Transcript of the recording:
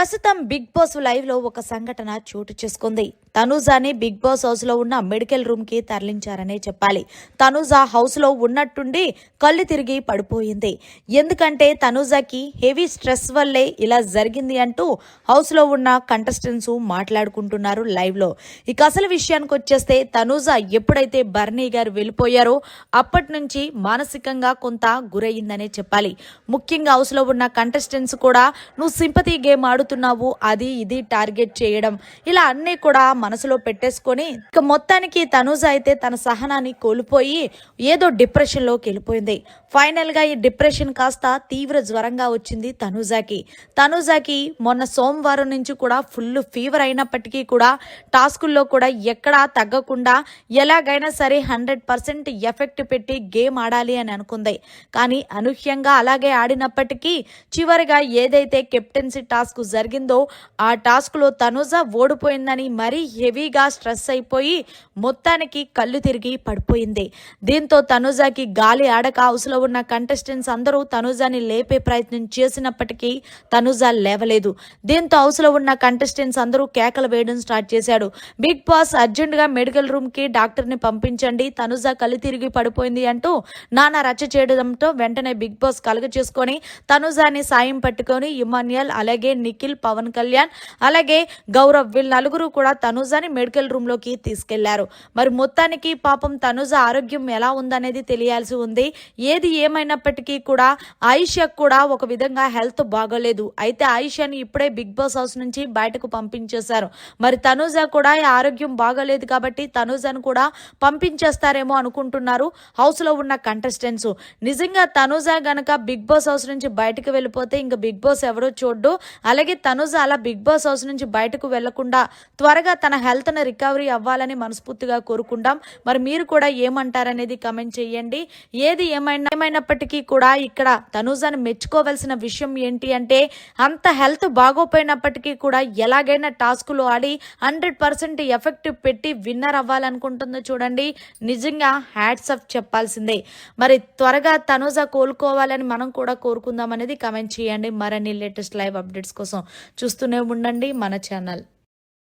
ప్రస్తుతం big boss లైవ్లో ఒక సంఘటన చోటు చేసుకుంది. తనూజాని బిగ్ బాస్ హౌస్లో ఉన్న మెడికల్ రూమ్కి తరలించారనే చెప్పాలి. తనూజా హౌస్లో ఉన్నట్టుండి కళ్ళు తిరిగి పడిపోయింది. ఎందుకంటే తనూజాకి హెవీ స్ట్రెస్ వల్లే ఇలా జరిగింది అంటూ హౌస్లో ఉన్న కంటెస్టెంట్స్ మాట్లాడుకుంటున్నారు లైవ్లో ఇక అసలు విషయానికి వచ్చేస్తే తనూజా ఎప్పుడైతే బర్నీ గారు వెళ్ళిపోయారో అప్పటి నుంచి మానసికంగా కొంత గురయ్యిందనే చెప్పాలి. ముఖ్యంగా హౌస్లో ఉన్న కంటెస్టెంట్స్ కూడా నువ్వు సింపతి గేమ్ ఆడుతున్నావు అది ఇది టార్గెట్ చేయడం ఇలా అన్నీ కూడా మనసులో పెట్టేసుకొని ఇక మొత్తానికి తనూజ అయితే తన సహనాన్ని కోల్పోయి ఏదో డిప్రెషన్లోకి వెళ్ళిపోయింది. ఫైనల్గా ఈ డిప్రెషన్ కాస్త తీవ్ర జ్వరంగా వచ్చింది తనూజాకి. తనూజాకి మొన్న సోమవారం నుంచి కూడా ఫుల్ ఫీవర్ అయినప్పటికీ కూడా టాస్కుల్లో కూడా ఎక్కడా తగ్గకుండా ఎలాగైనా సరే హండ్రెడ్ పర్సెంట్ ఎఫెక్ట్ పెట్టి గేమ్ ఆడాలి అని అనుకుంది. కానీ అనూహ్యంగా అలాగే ఆడినప్పటికీ చివరిగా ఏదైతే కెప్టెన్సీ టాస్క్ జరిగిందో ఆ టాస్క్లో తనుజ ఓడిపోయిందని మరీ హెవీగా స్ట్రెస్ అయిపోయి మొత్తానికి కళ్ళు తిరిగి పడిపోయింది. దీంతో తనుజాకి గాలి ఆడక హౌస్లో ఉన్న కంటెస్టెంట్స్ అందరూ తనుజాని లేపే ప్రయత్నం చేసినప్పటికీ తనుజా లేవలేదు. దీంతో హౌస్లో ఉన్న కంటెస్టెంట్స్ అందరూ కేకలు వేయడం స్టార్ట్ చేశాడు బిగ్ బాస్ అర్జెంటుగా మెడికల్ రూమ్కి డాక్టర్ని పంపించండి తనుజా కళ్ళు తిరిగి పడిపోయింది అంటూ నానా రచ్చ చేయడంతో వెంటనే బిగ్ బాస్ కలుగ చేసుకొని తనుజాని సాయం పట్టుకొని ఇమాన్యుయల్ అలాగే నిఖిల్ పవన్ కళ్యాణ్ అలాగే గౌరవ్ వీళ్ళ నలుగురు కూడా తను తనుజాని మెడికల్ రూమ్లోకి తీసుకెళ్ళారు. మరి మొత్తానికి పాపం తనుజ ఆరోగ్యం ఎలా ఉందనేది తెలియాల్సి ఉంది. ఏది ఏమైనప్పటికీ కూడా ఆయిషాకు కూడా ఒక విధంగా హెల్త్ బాగోలేదు. అయితే ఆయిషాని ఇప్పుడే బిగ్ బాస్ హౌస్ నుంచి బయటకు పంపించేశారు. మరి తనుజ కూడా ఆరోగ్యం బాగోలేదు కాబట్టి తనుజను కూడా పంపించేస్తారేమో అనుకుంటున్నారు హౌస్లో ఉన్న కంటెస్టెంట్స్. నిజంగా తనుజ గనక బిగ్ బాస్ హౌస్ నుంచి బయటకు వెళ్ళిపోతే ఇంకా బిగ్ బాస్ ఎవరో చూడ్డు. అలాగే తనుజ అలా బిగ్ బాస్ హౌస్ నుంచి బయటకు వెళ్ళకుండా త్వరగా తన తన హెల్త్ను రికవరీ అవ్వాలని మనస్ఫూర్తిగా కోరుకుంటాం. మరి మీరు కూడా ఏమంటారనేది కమెంట్ చేయండి. ఏది ఏమైనా ఏమైనప్పటికీ కూడా ఇక్కడ తనూజాను మెచ్చుకోవాల్సిన విషయం ఏంటి అంటే అంత హెల్త్ బాగోపోయినప్పటికీ కూడా ఎలాగైనా టాస్కులు ఆడి హండ్రెడ్ పర్సెంట్ ఎఫెక్ట్ పెట్టి విన్నర్ అవ్వాలనుకుంటుందో చూడండి. నిజంగా హ్యాట్స్ ఆఫ్ చెప్పాల్సిందే. మరి త్వరగా తనూజ కోలుకోవాలని మనం కూడా కోరుకుందాం అనేది కమెంట్ చేయండి. మరిన్ని లేటెస్ట్ లైవ్ అప్డేట్స్ కోసం చూస్తూనే ఉండండి మన ఛానల్.